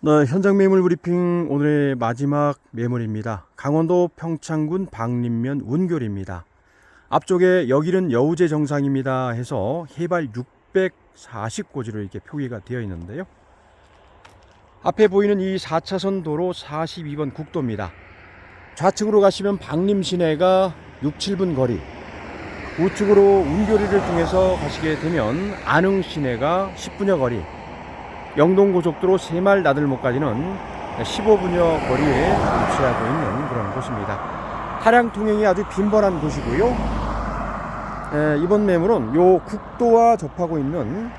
네, 현장 매물 브리핑 오늘의 마지막 매물입니다. 강원도 평창군 박림면 운교리입니다. 앞쪽에 여기는 여우제 정상입니다 해서 해발 640고지로 이렇게 표기가 되어 있는데요. 앞에 보이는 이 4차선 도로 42번 국도입니다. 좌측으로 가시면 박림 시내가 6, 7분 거리, 우측으로 운교리를 통해서 가시게 되면 안흥 시내가 10분여 거리, 영동고속도로 새말 나들목까지는 15분여 거리에 위치하고 있는 그런 곳입니다. 차량 통행이 아주 빈번한 곳이고요. 에, 이번 매물은 요 국도와 접하고 있는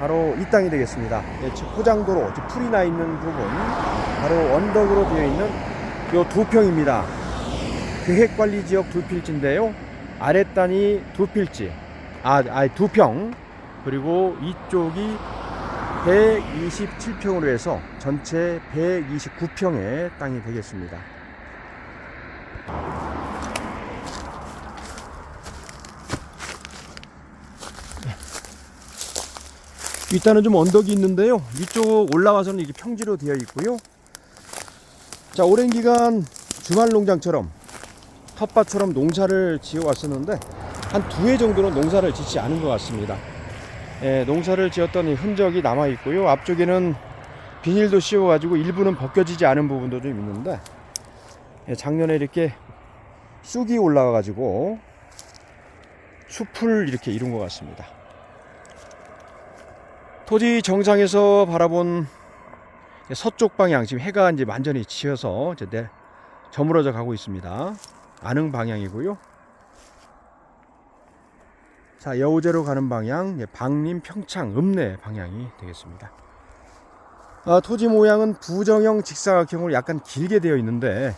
바로 이 땅이 되겠습니다. 예, 즉 포장도로, 즉 풀이 나 있는 부분, 바로 언덕으로 되어 있는 요 두 평입니다. 계획관리지역 두 필지인데요. 아랫단이 두 필지, 아, 아니 두 평, 그리고 이쪽이 127평으로 해서 전체 129평의 땅이 되겠습니다. 일단은 좀 언덕이 있는데요. 위쪽 올라와서는 이게 평지로 되어 있고요. 자, 오랜 기간 주말 농장처럼 텃밭처럼 농사를 지어 왔었는데 한 두 해 정도는 농사를 짓지 않은 것 같습니다. 예, 농사를 지었던 이 흔적이 남아 있고요. 앞쪽에는 비닐도 씌워가지고 일부는 벗겨지지 않은 부분도 좀 있는데 예, 작년에 이렇게 쑥이 올라와가지고 숲을 이렇게 이룬 것 같습니다. 토지 정상에서 바라본 서쪽 방향 지금 해가 이제 완전히 지어서 이제 내 저물어져 가고 있습니다. 안흥 방향이고요. 자, 여우제로 가는 방향, 예, 박림, 평창, 읍내 방향이 되겠습니다. 아, 토지 모양은 부정형 직사각형으로 약간 길게 되어 있는데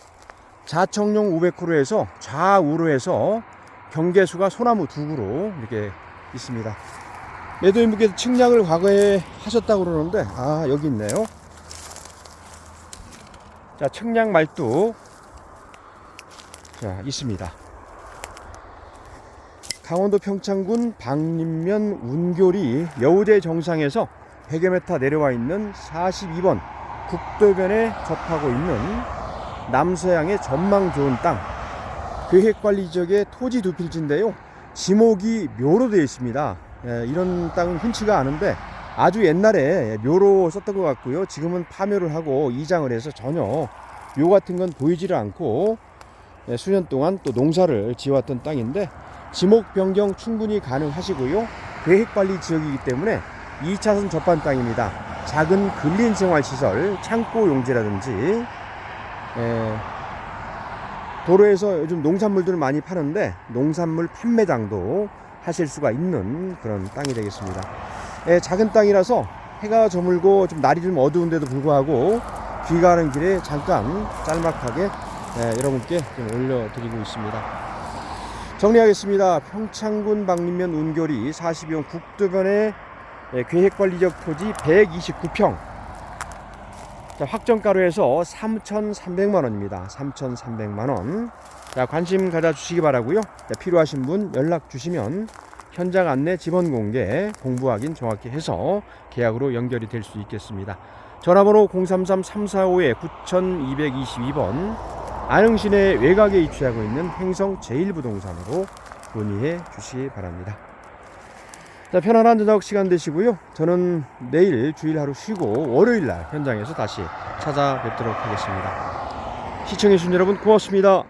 좌청룡 500호로 해서 좌우로 해서 경계수가 소나무 두 그루 이렇게 있습니다. 매도인분께서 측량을 과거에 하셨다고 그러는데 아 여기 있네요. 자 측량 말뚝 자 있습니다. 강원도 평창군 박림면 운교리 여우대 정상에서 100여 메타 내려와 있는 42번 국도변에 접하고 있는 남서양의 전망 좋은 땅 계획관리 지역의 토지 두 필지인데요. 지목이 묘로 되어 있습니다. 예, 이런 땅은 흔치가 않은데 아주 옛날에 묘로 썼던 것 같고요. 지금은 파묘를 하고 이장을 해서 전혀 묘 같은 건 보이지를 않고 예, 수년 동안 또 농사를 지어왔던 땅인데 지목 변경 충분히 가능하시고요. 계획관리 지역이기 때문에 2차선 접한 땅입니다. 작은 근린 생활시설, 창고 용지라든지 에, 도로에서 요즘 농산물들을 많이 파는데 농산물 판매장도 하실 수가 있는 그런 땅이 되겠습니다. 에, 작은 땅이라서 해가 저물고 좀 날이 좀 어두운데도 불구하고 귀가하는 길에 잠깐 짤막하게 에, 여러분께 좀 올려드리고 있습니다. 정리하겠습니다. 평창군 박림면 운교리 42형 국도변의 예, 계획관리적 토지 129평. 자, 확정가로 해서 3,300만 원입니다. 3,300만 원. 자, 관심 가져 주시기 바라고요. 자, 필요하신 분 연락 주시면 현장 안내 지번 공개 공부 확인 정확히 해서 계약으로 연결이 될 수 있겠습니다. 전화번호 033-345-9222번 안흥시내 외곽에 위치하고 있는 행성 제1부동산으로 문의해 주시기 바랍니다. 자, 편안한 저녁 시간 되시고요. 저는 내일 주일 하루 쉬고 월요일 날 현장에서 다시 찾아뵙도록 하겠습니다. 시청해주신 여러분 고맙습니다.